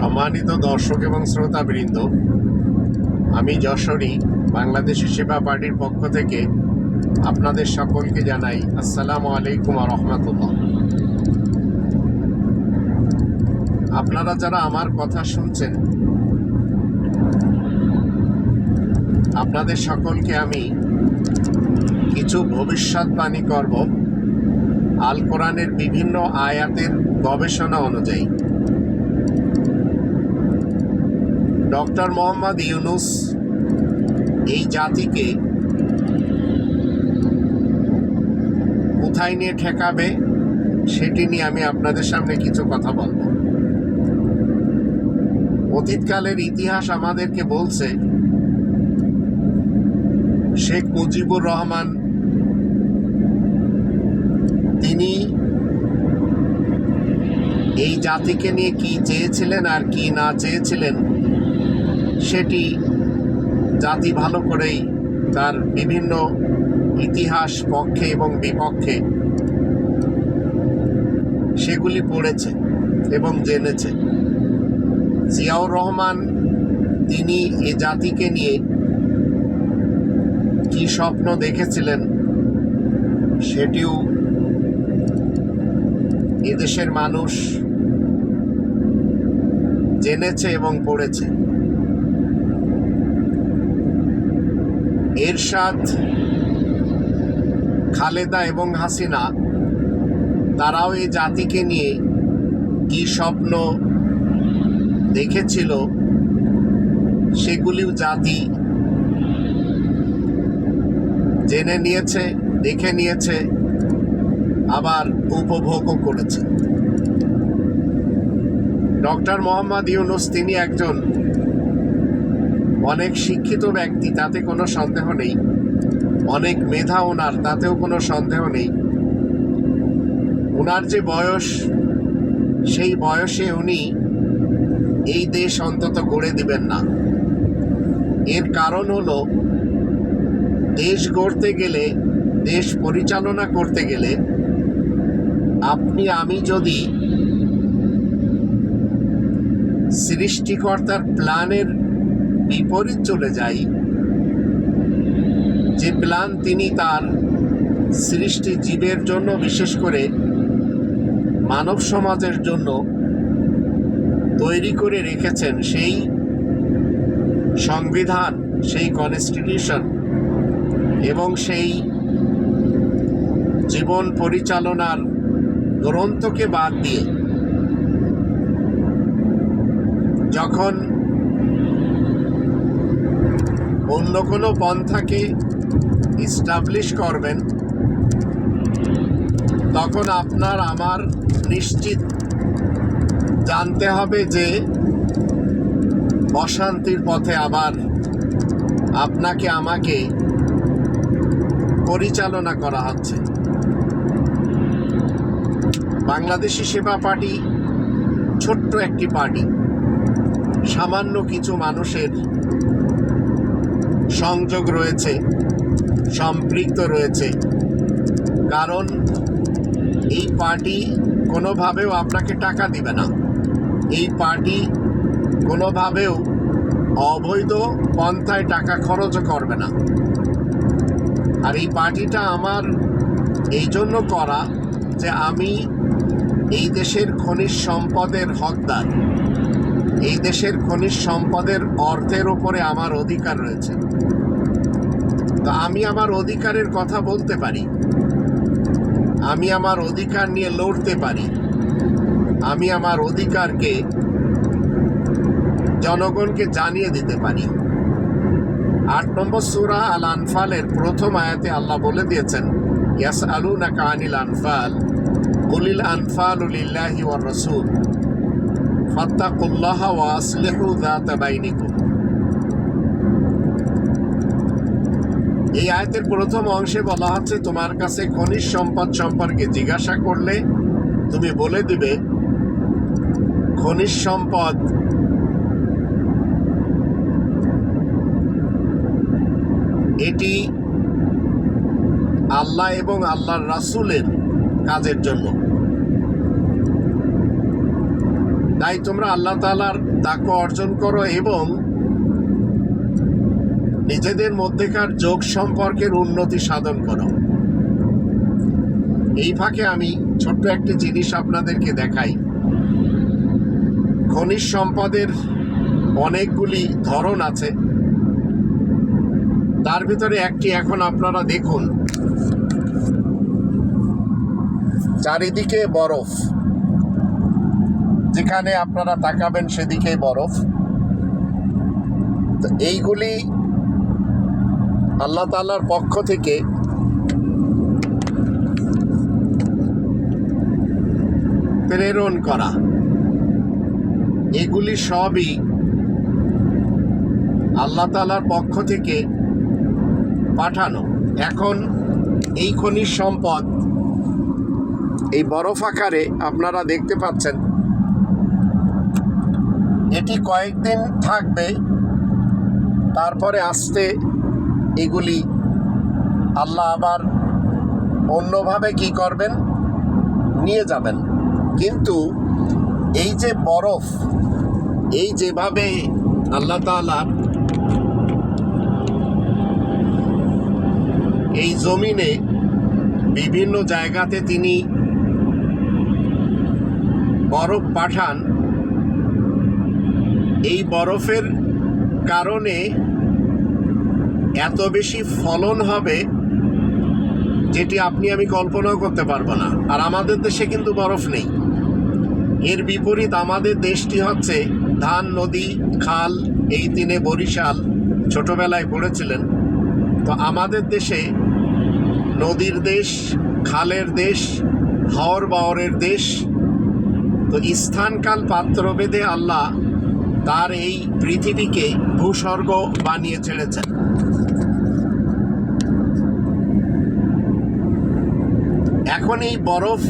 সম্মানিত দর্শক এবং শ্রোতাবৃন্দ, আমি যশোরী, বাংলাদেশি সেবা পার্টির পক্ষ থেকে আপনাদের সকলকে জানাই আসসালামু আলাইকুম রহমতুল্লাহ। আপনারা যারা আমার কথা শুনছেন, আপনাদের সকলকে আমি কিছু ভবিষ্যৎবাণী করব। আল কোরআনের বিভিন্ন আয়াতের গবেষণা অনুযায়ী। ডক্টর মোহাম্মদ ইউনুস এই জাতিকে কোথায় নিয়ে ঠেকাবে সেটি নিয়ে আমি আপনাদের সামনে কিছু কথা বলব। অতীতকালের ইতিহাস আমাদেরকে বলছে, শেখ মুজিবুর রহমান তিনি এই জাতিকে নিয়ে কি চেয়েছিলেন আর কি না চেয়েছিলেন সেটি জাতি ভালো করেই তার বিভিন্ন ইতিহাস পক্ষে এবং বিপক্ষে সেগুলি পড়েছে এবং জেনেছে। জিয়াউর রহমান, তিনি এ জাতিকে নিয়ে কি স্বপ্ন দেখেছিলেন সেটিও এদেশের মানুষ জেনেছে এবং পড়েছে। এরশাদ, খালেদা এবং হাসিনা, তারাও এই জাতিকে নিয়ে কি স্বপ্ন দেখেছিল সেগুলিও জাতি জেনে নিয়েছে, দেখে নিয়েছে, আবার উপভোগও করেছে। ডক্টর মোহাম্মদ ইউনুস, তিনি একজন অনেক শিক্ষিত ব্যক্তি, তাতে কোনো সন্দেহ নেই। অনেক মেধা ওনার, তাতেও কোনো সন্দেহ নেই। ওনার যে বয়স, সেই বয়সে উনি এই দেশ অন্তত গড়ে দিবেন না। এর কারণ হলো, দেশ গড়তে গেলে, দেশ পরিচালনা করতে গেলে, আপনি, আমি যদি সৃষ্টিকর্তার প্ল্যানের বিপরীত চলে যাই। যে প্ল্যান তিনি তার সৃষ্টি জীবের জন্য, বিশেষ করে মানব সমাজের জন্য তৈরি করে রেখেছেন, সেই সংবিধান, সেই কনস্টিটিউশন এবং সেই জীবন পরিচালনার গ্রন্থকে বাদ দিয়ে যখন অন্য কোনো পন্থাকে ইস্টাবলিশ করবেন, তখন আপনার আমার নিশ্চিত জানতে হবে যে অশান্তির পথে আবার আপনাকে আমাকে পরিচালনা করা হচ্ছে। বাংলাদেশি সেবা পার্টি ছোট্ট একটি পার্টি, সামান্য কিছু মানুষের সংযোগ রয়েছে, সম্পৃক্ত রয়েছে। কারণ এই পার্টি কোনোভাবেও আপনাকে টাকা দিবে না। এই পার্টি কোনোভাবেও অবৈধ পন্থায় টাকা খরচ করবে না। আর এই পার্টিটা আমার এই জন্য করা যে আমি এই দেশের খনিজ সম্পদের হকদার। এই দেশের খনিজ সম্পদের অর্থের উপরে আমার অধিকার রয়েছে। তো আমি আমার অধিকারের কথা বলতে পারি। আমি আমার অধিকার নিয়ে লড়তে পারি। আমি আমার অধিকারকে, জনগণকে জানিয়ে দিতে পারি। আট নম্বর সুরা আল আনফালের প্রথম আয়াতে আল্লাহ বলে দিয়েছেন ইয়াস আলু না কানিল আনফাল, কুলিল আনফাল উলিল্লাহি ওয়ার রসুল। ফাত্তাকুল্লাহ ওয়া আসলিহু যাতা এই আয়াতের প্রথম অংশে বলা হচ্ছে, তোমার কাছে খনিজ সম্পদ সম্পর্কে জিজ্ঞাসা করলে তুমি বলে দিবে, খনিজ সম্পদ এটি আল্লাহ এবং আল্লাহর রাসুলের কাজের জন্য। তাই তোমরা আল্লাহ তালার তাকে অর্জন করো এবং নিজেদের মধ্যেকার যোগ সম্পর্কের উন্নতি সাধন করো। এই ফাঁকে আমি ছোট্ট একটি জিনিস আপনাদেরকে দেখাই। খনিজ সম্পদের অনেকগুলি ধরন আছে। তার ভিতরে একটি এখন আপনারা দেখুন। চারিদিকে বরফ। যেখানে আপনারা তাকাবেন সেদিকেই বরফ। তো এইগুলি আল্লাহ তাআলার পক্ষ থেকে প্রেরণ করা। এগুলি সবই আল্লাহ তাআলার পক্ষ থেকে পাঠানো। এখন এই খনিজ সম্পদ এই বরফ আকারে আপনারা দেখতে পাচ্ছেন এটি কয়েকদিন থাকবে। তারপরে আসতে এগুলি আল্লাহ আবার অন্যভাবে কি করবেন? নিয়ে যাবেন। কিন্তু এই যে বরফ, এই যেভাবে আল্লাহ তাআলা এই জমিনে বিভিন্ন জায়গাতে তিনি বরফ পাঠান এই বরফের কারণে এত বেশি ফলন হবে যেটি আপনি আমি কল্পনাও করতে পারব না। আর আমাদের দেশে কিন্তু বরফ নেই। এর বিপরীত আমাদের দেশটি হচ্ছে ধান, নদী, খাল, এই তিনে বরিশাল ছোটবেলায় পড়েছিলেন। তো আমাদের দেশে নদীর দেশ, খালের দেশ, হাওর বাওরের দেশ, তো স্থানকাল পাত্রভেদে আল্লাহ তার এই পৃথিবীকে ভূস্বর্গ বানিয়ে ছেড়েছেন এখন এই বরফ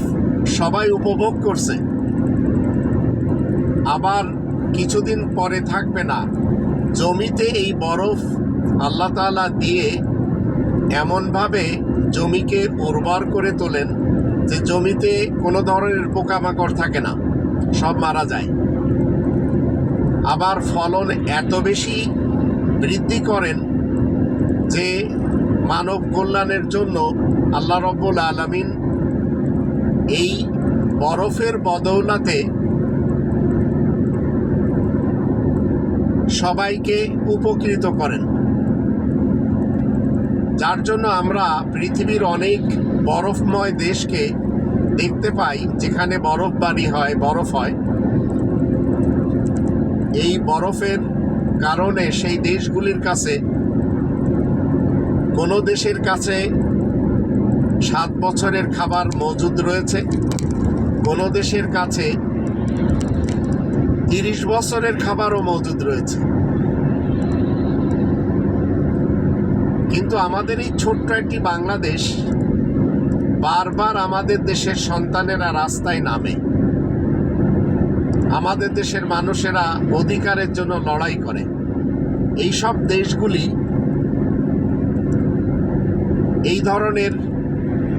সবাই উপভোগ করছে। আবার কিছুদিন পরে থাকবে না। জমিতে এই বরফ আল্লাহ তাআলা দিয়ে এমনভাবে জমিকে উর্বর করে তোলেন যে জমিতে কোনো ধরনের পোকামাকড় থাকে না, সব মারা যায়। আবার ফলন এত বেশি বৃদ্ধি করেন যে মানব কল্যাণের জন্য আল্লাহ রব্বুল আলমিন এই বরফের বদৌলাতে সবাইকে উপকৃত করেন। যার জন্য আমরা পৃথিবীর অনেক বরফময় দেশকে দেখতে পাই, যেখানে বরফবাড়ি হয়, বরফ হয়। এই বরফের কারণে সেই দেশগুলির কাছে, কোনো দেশের কাছে সাত বছরের খাবার মজুদ রয়েছে, কোনো দেশের কাছে তিরিশ বছরের খাবারও মজুদ রয়েছে। কিন্তু আমাদের এই ছোট্ট একটি বাংলাদেশ বারবার আমাদের দেশের সন্তানেরা রাস্তায় নামে। আমাদের দেশের মানুষেরা অধিকারের জন্য লড়াই করে। এই সব দেশগুলি এই ধরনের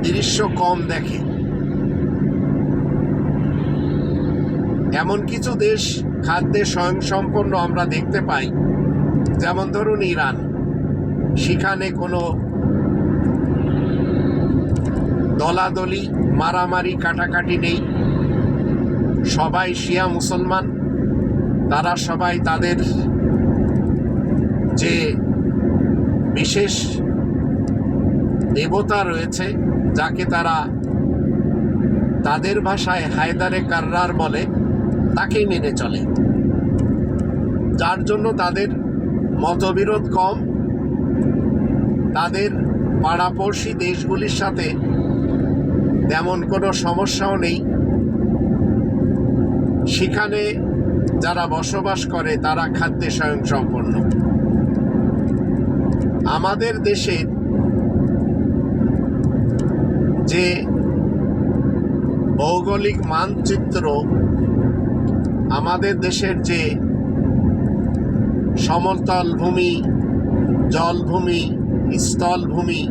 দৃশ্য কম দেখে। এমন কিছু দেশ খাদ্যে স্বয়ংসম্পন্ন আমরা দেখতে পাই। যেমন ধরুন ইরান। সেখানে কোনো দলাদলি, মারামারি, কাটাকাটি নেই। সবাই শিয়া মুসলমান। তারা সবাই তাদের যে বিশেষ দেবতা রয়েছে, যাকে তারা তাদের ভাষায় হায়দারে কার্রার বলে, তাকেই মেনে চলে। যার জন্য তাদের মতবিরোধ কম। তাদের পাড়াপড়শি দেশগুলির সাথে তেমন কোনো সমস্যাও নেই। সেখানে যারা বসবাস করে, তারা খাদ্যে স্বয়ংসম্পন্ন। আমাদের দেশের যে ভৌগোলিক মানচিত্র, আমাদের দেশের যে সমতল ভূমি, জলভূমি, স্থলভূমি,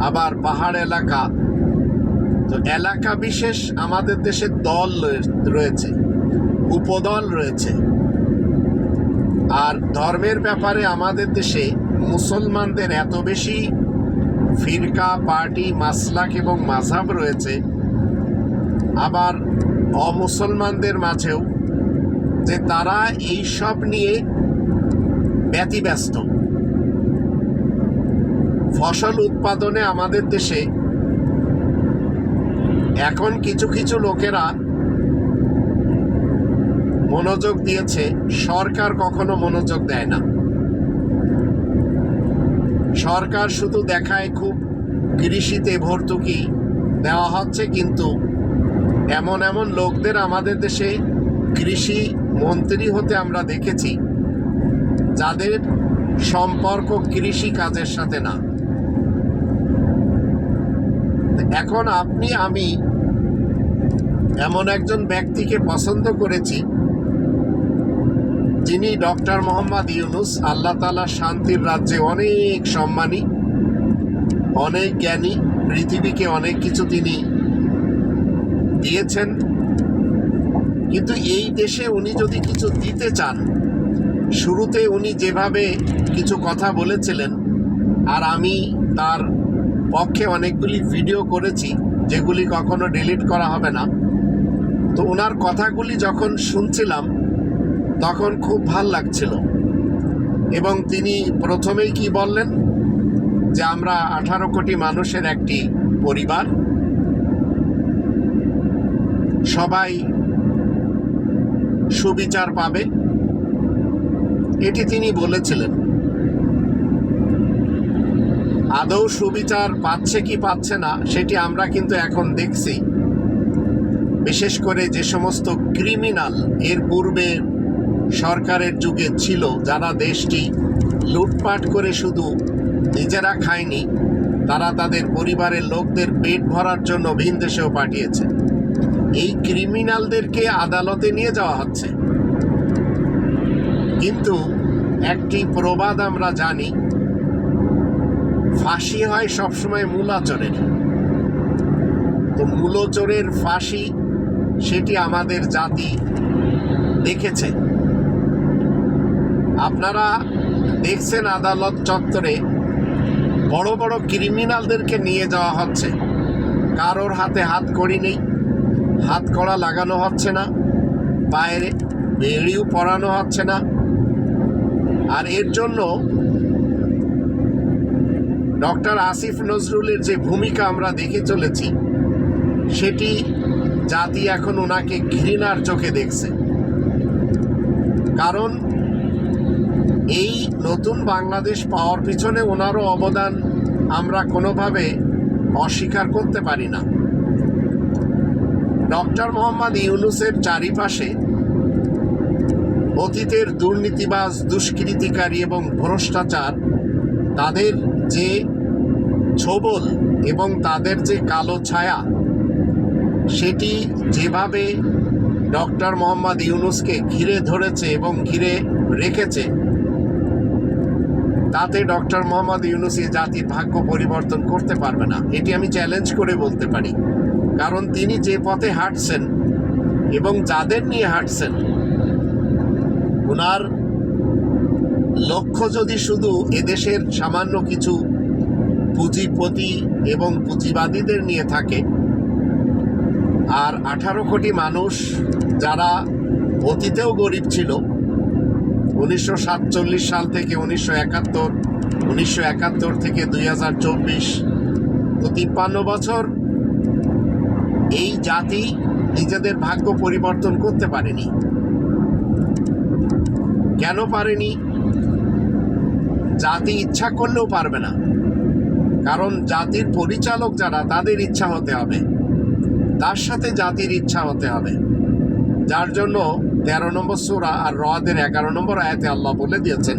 আবার পাহাড় এলাকা তো এলাকা বিশেষ আমাদের দেশে দল রয়ে- রয়েছে, উপদল রয়েছে। আর ধর্মের ব্যাপারে আমাদের দেশে মুসলমানদের এত বেশি ফিরকা, পার্টি, মাসলাক এবং মাঝাব রয়েছে। আবার অমুসলমানদের মাঝেও যে তারা এই সব নিয়ে ব্যতিব্যস্ত। ফসল উৎপাদনে আমাদের দেশে এখন কিছু কিছু লোকেরা মনোযোগ দিয়েছে, সরকার কখনো মনোযোগ দেয় না। সরকার শুধু দেখায় খুব কৃষিতে ভর্তুকি দেওয়া হচ্ছে, কিন্তু এমন এমন লোকদের আমাদের দেশে কৃষি মন্ত্রী হতে আমরা দেখেছি, যাদের সম্পর্ক কৃষি কাজের সাথে না। এখন আপনি, আমি এমন একজন ব্যক্তিকে পছন্দ করেছি, যিনি ডক্টর মোহাম্মদ ইউনুস, আল্লাহ তালা শান্তির রাজ্যে অনেক সম্মানী, অনেক জ্ঞানী, পৃথিবীকে অনেক কিছু তিনি দিয়েছেন। কিন্তু এই দেশে উনি যদি কিছু দিতে চান, শুরুতে উনি যেভাবে কিছু কথা বলেছিলেন, আর আমি তার পক্ষে অনেকগুলি ভিডিও করেছি, যেগুলি কখনো ডিলিট করা হবে না। তো ওনার কথাগুলি যখন শুনছিলাম, তখন খুব ভালো লাগছিল। এবং তিনি প্রথমেই কি বললেন? যে আমরা আঠারো কোটি মানুষের একটি পরিবার। সবাই সুবিচার পাবে। এটি তিনি বলেছিলেন। আদৌ সুবিচার পাচ্ছে কি পাচ্ছে না, সেটি আমরা কিন্তু এখন দেখছি। বিশেষ করে যে সমস্ত ক্রিমিনাল এর পূর্বে সরকারের যুগে ছিল, যারা দেশটি লুটপাট করে শুধু নিজেরা খায়নি, তারা তাদের পরিবারের লোকদের পেট ভরার জন্য ভিন দেশেও পাঠিয়েছে। এই ক্রিমিনালদেরকে আদালতে নিয়ে যাওয়া হচ্ছে। কিন্তু একটি প্রবাদ আমরা জানি ফাঁসি হয় সবসময় মূলাচরের। তো মূলচরের ফাঁসি সেটি আমাদের জাতি দেখেছে। আপনারা দেখছেন আদালত চত্বরে বড় বড় ক্রিমিনালদেরকে নিয়ে যাওয়া হচ্ছে। কারোর হাতে হাত করি নেই, হাত কড়া লাগানো হচ্ছে না বাইরে বেড়িও পরানো হচ্ছে না। আর এর জন্য ডক্টর আসিফ নজরুলের যে ভূমিকা আমরা দেখে চলেছি, সেটি জাতি এখন ওনাকে ঘৃণার চোখে দেখছে। কারণ এই নতুন বাংলাদেশ পাওয়ার পিছনে ওনারও অবদান আমরা কোনোভাবে অস্বীকার করতে পারি না। ডক্টর মোহাম্মদ ইউনুসের চারিপাশে অতীতের দুর্নীতিবাজ, দুষ্কৃতিকারী এবং ভ্রষ্টাচার, তাদের যে ছবল এবং তাদের যে কালো ছায়া, সেটি যেভাবে ডক্টর মোহাম্মদ ইউনুসকে ঘিরে ধরেছে এবং ঘিরে রেখেছে, তাতে ডক্টর মোহাম্মদ ইউনুস এই জাতির ভাগ্য পরিবর্তন করতে পারবে না। এটি আমি চ্যালেঞ্জ করে বলতে পারি। কারণ তিনি যে পথে হাঁটছেন এবং যাদের নিয়ে হাঁটছেন ওনার লক্ষ্য যদি শুধু এদেশের সামান্য কিছু পুঁজিপতি এবং পুঁজিবাদীদের নিয়ে থাকে। আর আঠারো কোটি মানুষ যারা অতীতেও গরিব ছিল, উনিশশো সাতচল্লিশ সাল থেকে উনিশশো একাত্তর উনিশশো একাত্তর থেকে দুই হাজার চব্বিশ, তো তিপ্পান্ন বছর এই জাতি নিজেদের ভাগ্য পরিবর্তন করতে পারেনি। কেন পারেনি? জাতি ইচ্ছা করলেও পারবে না। কারণ জাতির পরিচালক যারা, তাদের ইচ্ছা হতে হবে। তার সাথে জাতির ইচ্ছা হতে হবে। যার জন্য তেরো নম্বর সুরা আর রদের এগারো নম্বর আয়াতে আল্লাহ বলে দিয়েছেন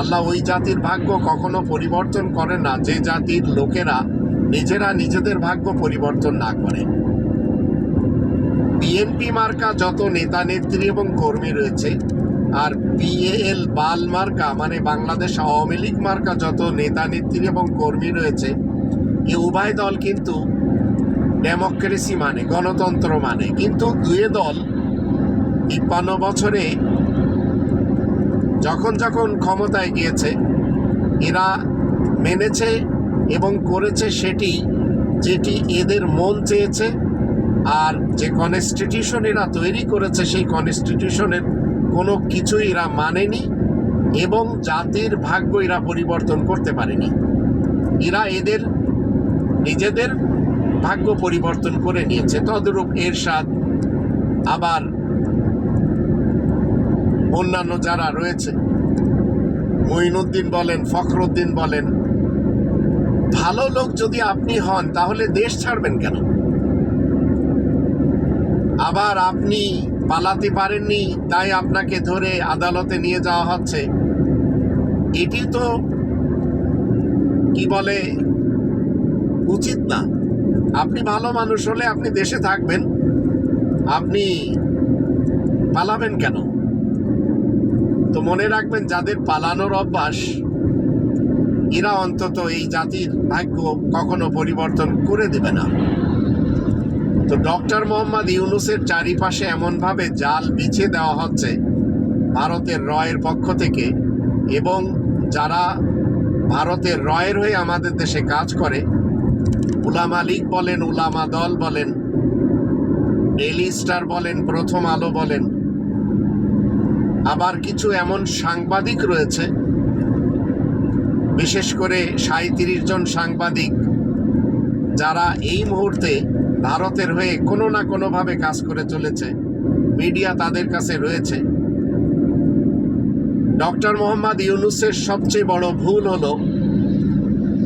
আল্লাহ ওই জাতির ভাগ্য কখনো পরিবর্তন করে না, যে জাতির লোকেরা নিজেরা নিজেদের ভাগ্য পরিবর্তন না করে। বিএনপি মার্কা যত নেতা নেত্রী এবং কর্মী রয়েছে, আর বিএএল বাল মার্কা মানে বাংলাদেশ আওয়ামী লীগ মার্কা যত নেতা, নেত্রী এবং কর্মী রয়েছে, এ উভয় দল কিন্তু ডেমোক্রেসি মানে গণতন্ত্র মানে। কিন্তু দুয়ে দল তিপ্পান্ন বছরে যখন যখন ক্ষমতায় গিয়েছে, এরা মেনেছে এবং করেছে সেটি যেটি এদের মন চেয়েছে, আর যে কনস্টিটিউশন এরা তৈরি করেছে, সেই কনস্টিটিউশনের কোনো কিছুই এরা মানেনি এবং জাতির ভাগ্য এরা পরিবর্তন করতে পারেনি। এরা এদের নিজেদের ভাগ্য পরিবর্তন করে নিয়েছে। তদরূপ এরশাদ, আবার অন্যান্য যারা রয়েছে, মঈনুদ্দিন বলেন, ফখরুদ্দিন বলেন, ভালো লোক যদি আপনি হন, তাহলে দেশ ছাড়বেন কেন? আবার আপনি পালাতে পারেননি, তাই আপনাকে ধরে আদালতে নিয়ে যাওয়া হচ্ছে। এটি তো, কি বলে, উচিত না। আপনি ভালো মানুষ হলে আপনি দেশে থাকবেন। আপনি পালাবেন কেন? তো মনে রাখবেন, যাদের পালানোর অভ্যাস, এরা অন্তত এই জাতির ভাগ্য কখনো পরিবর্তন করে দেবে না। তো ডক্টর মোহাম্মদ ইউনুসের চারিপাশে এমনভাবে জাল বিছিয়ে দেওয়া হচ্ছে ভারতের রয়ের পক্ষ থেকে এবং যারা ভারতের রয়ের হয়ে আমাদের দেশে কাজ করে, উলামা লীগ বলেন, উলামা দল বলেন ডেলি স্টার বলেন, প্রথম আলো বলেন। আবার কিছু এমন সাংবাদিক রয়েছে, বিশেষ করে সাঁত্রিশ জন সাংবাদিক, যারা এই মুহূর্তে ভারতের হয়ে কোনো না কোনোভাবে কাজ করে চলেছে। মিডিয়া তাদের কাছে রয়েছে। ডক্টর মোহাম্মদ ইউনুসের সবচেয়ে বড় ভুল হলো,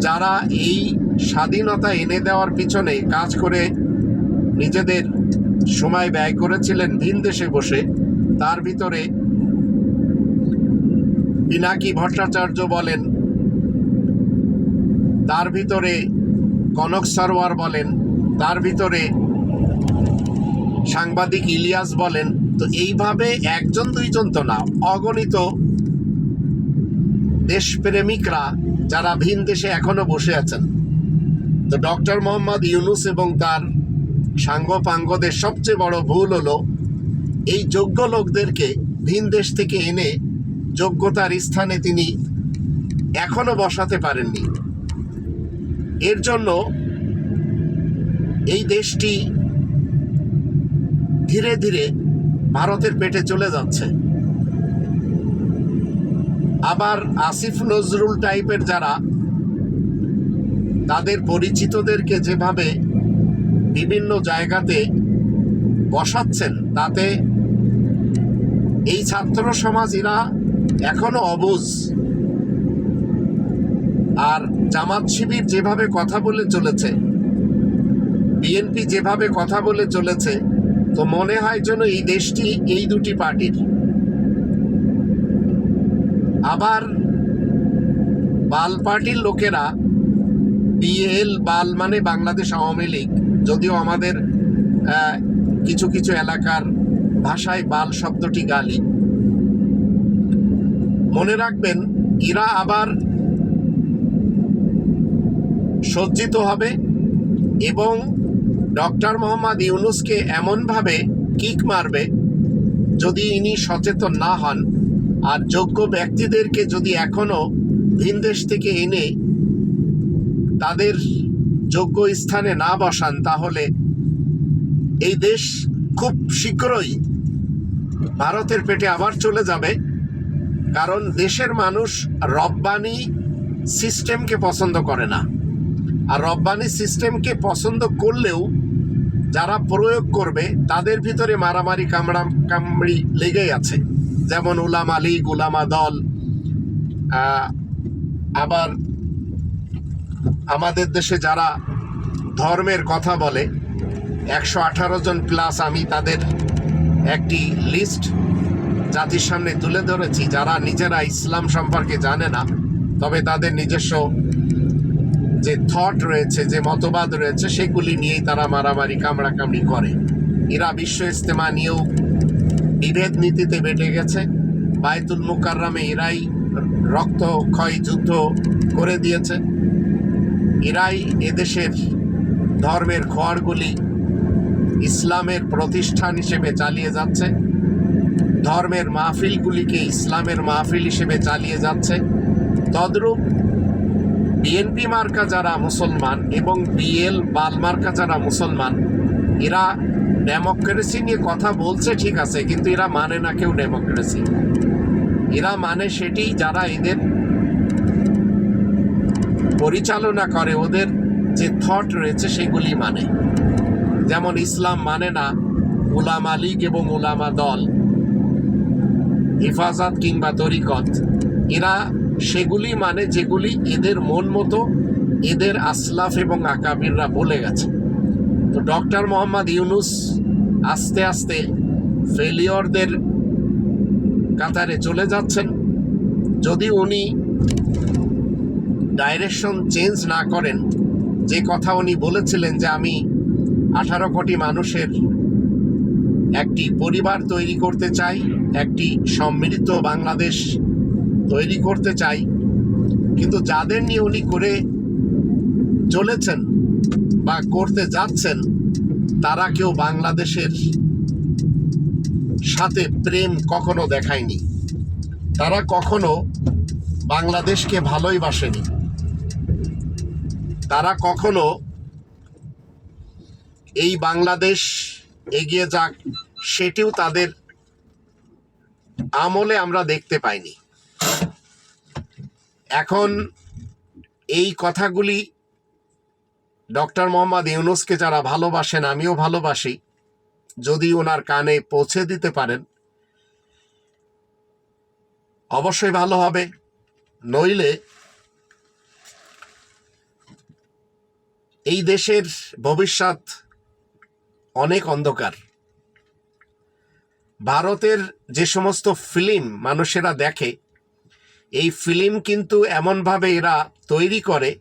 যারা এই স্বাধীনতা এনে দেওয়ার পিছনে কাজ করে নিজেদের সময় ব্যয় করেছিলেন ভিন দেশে বসে, তার ভিতরে পিনাকি ভট্টাচার্য বলেন, তার ভিতরে কনক সরওয়ার বলেন তার ভিতরে সাংবাদিক ইলিয়াস বলেন, তো এইভাবে একজন, দুইজন তো না, অগণিত দেশপ্রেমিকরা যারা ভিন দেশে এখনও বসে আছেন। তো ডক্টর মোহাম্মদ ইউনুস এবং তার সাঙ্গপাঙ্গদের সবচেয়ে বড় ভুল হলো, এই যোগ্য লোকদেরকে ভিন দেশ থেকে এনে যোগ্যতার স্থানে তিনি এখনও বসাতে পারেননি। এর জন্য এই দেশটি ধীরে ধীরে ভারতের পেটে চলে যাচ্ছে। আবার আসিফ নজরুল টাইপের যারা, তাদের পরিচিতদেরকে যেভাবে বিভিন্ন জায়গাতে বসাচ্ছেন, তাতে এই ছাত্র সমাজ এরা এখনও অবুঝ আর জামাত শিবির যেভাবে কথা বলে চলেছে বিএনপি যেভাবে কথা বলে চলেছে, তো মনে হয় যেন এই দেশটি এই দুটি পার্টির। আবার বাল পার্টির লোকেরা বিএল বাল মানে বাংলাদেশ আওয়ামী লীগ, যদিও আমাদের কিছু কিছু এলাকার ভাষায় বাল শব্দটি গালি। মনে রাখবেন, এরা আবার সজ্জিত হবে এবং ডক্টর মোহাম্মদ ইউনুসকে এমনভাবে কিক মারবে যদি ইনি সচেতন না হন, আর যোগ্য ব্যক্তিদেরকে যদি এখনও ভিনদেশ থেকে এনে তাদের যোগ্য স্থানে না বসান, তাহলে এই দেশ খুব শীঘ্রই ভারতের পেটে আবার চলে যাবে। কারণ দেশের মানুষ রব্বানি সিস্টেমকে পছন্দ করে না। আর রব্বানি সিস্টেমকে পছন্দ করলেও যারা প্রয়োগ করবে, তাদের ভিতরে মারামারি কামড়া কামড়ি লেগেই আছে। যেমন উলামা লীগ উলামা দল আবার আমাদের দেশে যারা ধর্মের কথা বলে, একশো আঠারো জন প্লাস আমি তাদের একটি লিস্ট জাতির সামনে তুলে ধরেছি। যারা নিজেরা ইসলাম সম্পর্কে জানে না, তবে তাদের নিজস্ব যে থট রয়েছে, যে মতবাদ রয়েছে, সেগুলি নিয়েই তারা মারামারি, কামড়াকামড়ি করে। এরা বিশ্ব ইস্তেমা নিয়েও বিভেদ নীতিতে বেটে গেছে। বায়তুল মুকাররামে এরাই রক্তক্ষয় যুদ্ধ করে দিয়েছে। এরাই এদেশের ধর্মের খোয়ারগুলি ইসলামের প্রতিষ্ঠান হিসেবে চালিয়ে যাচ্ছে। ধর্মের মাহফিলগুলিকে ইসলামের মাহফিল হিসেবে চালিয়ে যাচ্ছে। তদ্রূপ বিএনপি মার্কা যারা মুসলমান এবং বিএল বাল মার্কা যারা মুসলমান, এরা ডেমোক্রেসি নিয়ে কথা বলছে ঠিক আছে, কিন্তু এরা মানে না কেউ ডেমোক্রেসি এরা মানে সেটি যারা এদের পরিচালনা করে, ওদের যে থট রয়েছে সেগুলি মানে। যেমন ইসলাম মানে না উলামা লীগ এবং উলামা দল, হেফাজত কিংবা তরিকত, এরা সেগুলি মানে যেগুলি এদের মন মতো, এদের আসলাফ এবং আকাবিররা বলে গেছে। তো ডক্টর মোহাম্মদ ইউনুস আস্তে আস্তে ফেলিওরদের কাতারে চলে যাচ্ছেন। যদি উনি ডাইরেকশন চেঞ্জ না করেন, যে কথা উনি বলেছিলেন যে আমি আঠারো কোটি মানুষের একটি পরিবার তৈরি করতে চাই, একটি সমৃদ্ধ বাংলাদেশ তৈরি করতে চাই, কিন্তু যাদের নিয়ে উনি করে চলেছেন বা করতে যাচ্ছেন, তারা কেউ বাংলাদেশের সাথে প্রেম কখনো দেখায়নি। তারা কখনো বাংলাদেশকে ভালোই বাসেনি। তারা কখনো এই বাংলাদেশ এগিয়ে যাক, সেটিও তাদের আমলে আমরা দেখতে পাইনি। এখন এই কথাগুলি ডক্টর মোহাম্মদ ইউনুসকে যারা ভালোবাসেন, আমিও ভালোবাসি, যদি ওনার কানে পৌঁছে দিতে পারেন। অবশ্যই ভালো হবে, নইলে এই দেশের ভবিষ্যৎ অনেক অন্ধকার। ভারতের যে সমস্ত ফিল্ম মানুষেরা দেখে এই ফিল্ম কিন্তু এমনভাবে এরা তৈরি করে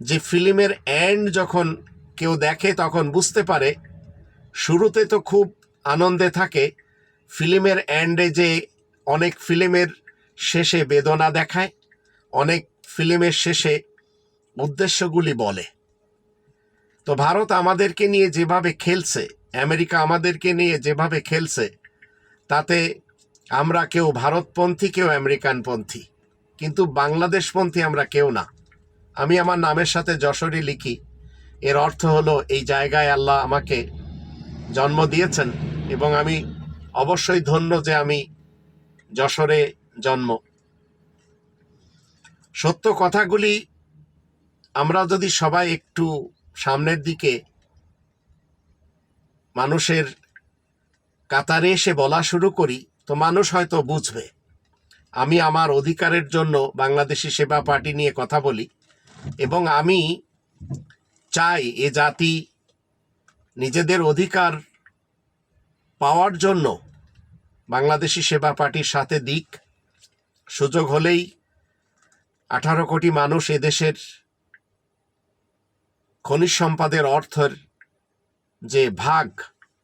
যে ফিল্মের এন্ড যখন কেউ দেখে তখন বুঝতে পারে। শুরুতে তো খুব আনন্দে থাকে। ফিল্মের এন্ডে যে অনেক ফিল্মের শেষে বেদনা দেখায়, অনেক ফিল্মের শেষে উদ্দেশ্যগুলি বলে। তো ভারত আমাদেরকে নিয়ে যেভাবে খেলছে, আমেরিকা আমাদেরকে নিয়ে যেভাবে খেলছে, তাতে আমরা কেউ ভারতপন্থী, কেউ আমেরিকানপন্থী। কিন্তু বাংলাদেশপন্থী আমরা কেউ না। আমি আমার নামের সাথে যশোরী লিখি। এর অর্থ হলো, এই জায়গায় আল্লাহ আমাকে জন্ম দিয়েছেন এবং আমি অবশ্যই ধন্য যে আমি যশোরে জন্ম। সত্য কথাগুলি আমরা যদি সবাই একটু সামনের দিকে মানুষের কাতারে এসে বলা শুরু করি তো মানুষ হয়তো বুঝবে। আমি আমার অধিকারের জন্য বাংলাদেশি সেবা পার্টি নিয়ে কথা বলি এবং আমি চাই এ জাতি নিজেদের অধিকার পাওয়ার জন্য বাংলাদেশি সেবা পার্টির সাথে দিক। সুযোগ হলেই আঠারো কোটি মানুষ এদেশের খনিজ সম্পদের অর্থের যে ভাগ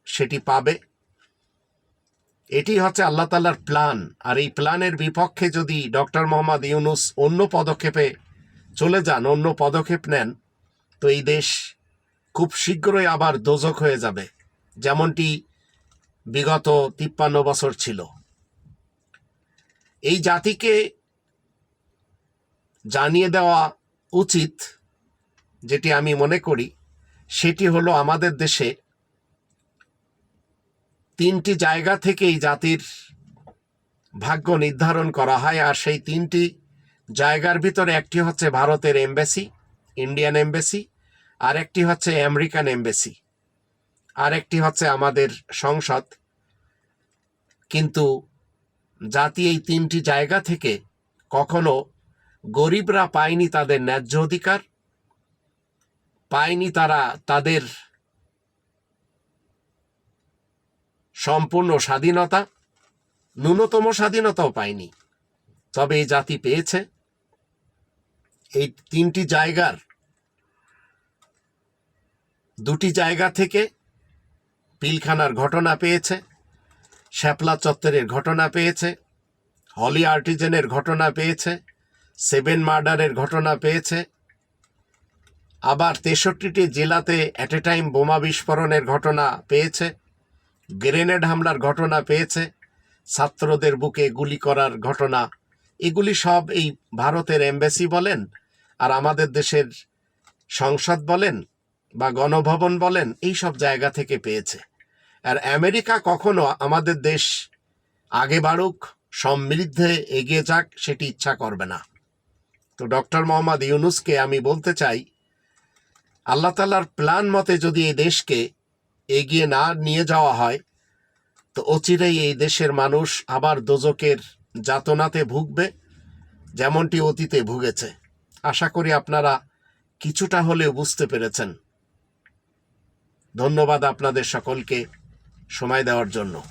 সেটি পাবে। এটি হচ্ছে আল্লাহ তাল্লার প্ল্যান আর এই প্ল্যানের বিপক্ষে যদি ডক্টর মোহাম্মদ ইউনুস অন্য পদক্ষেপে চলে যান, অন্য পদক্ষেপ নেন, তো এই দেশ খুব শীঘ্রই আবার দোজক হয়ে যাবে, যেমনটি বিগত তিপ্পান্ন বছর ছিল। এই জাতিকে জানিয়ে দেওয়া উচিত, যেটি আমি মনে করি, সেটি হলো আমাদের দেশে তিনটি জায়গা থেকে এই জাতির ভাগ্য নির্ধারণ করা হয়, আর সেই তিনটি জায়গার ভিতরে একটি হচ্ছে ভারতের এমবেসি, ইন্ডিয়ান এমবেসি, আর একটি হচ্ছে আমেরিকান এমবেসি, আর একটি হচ্ছে আমাদের সংসদ। কিন্তু জাতি এই তিনটি জায়গা থেকে কখনো গরিবরা পায়নি তাদের ন্যায্য অধিকার, পায়নি তারা তাদের সম্পূর্ণ স্বাধীনতা, ন্যূনতম স্বাধীনতাও পায়নি। তবে এই জাতি পেয়েছে। এই তিনটি জায়গার, দুটি জায়গা থেকে পিলখানার ঘটনা পেয়েছে, শ্যাপলা চত্বরের ঘটনা পেয়েছে, হলি আর্টিজেনের ঘটনা পেয়েছে, সেভেন মার্ডারের ঘটনা পেয়েছে। আবার তেষট্টিটি জেলাতে অ্যাট এ টাইম বোমা বিস্ফোরণের ঘটনা পেয়েছে। গ্রেনেড হামলার ঘটনা পেয়েছে। ছাত্রদের বুকে গুলি করার ঘটনা। এগুলি সব এই ভারতের এমবাসি বলেন আর আমাদের দেশের সংসদ বলেন বা গণভবন বলেন, এই সব জায়গা থেকে পেয়েছে। আর আমেরিকা কখনো আমাদের দেশ আগে বাড়ুক, সমৃদ্ধে এগিয়ে যাক, সেটি ইচ্ছা করবে না। তো ডক্টর মোহাম্মদ ইউনুসকে আমি বলতে চাই, আল্লাহ তালার প্ল্যান মতে যদি এই দেশকে এগিয়ে না নিয়ে যাওয়া হয়। তো অচিরেই এই দেশের মানুষ আবার দোজকের যাতনাতে ভুগবে, যেমনটি অতীতে ভুগেছে। আশা করি আপনারা কিছুটা হলেও বুঝতে পেরেছেন। ধন্যবাদ আপনাদের সকলকে সময় দেওয়ার জন্য।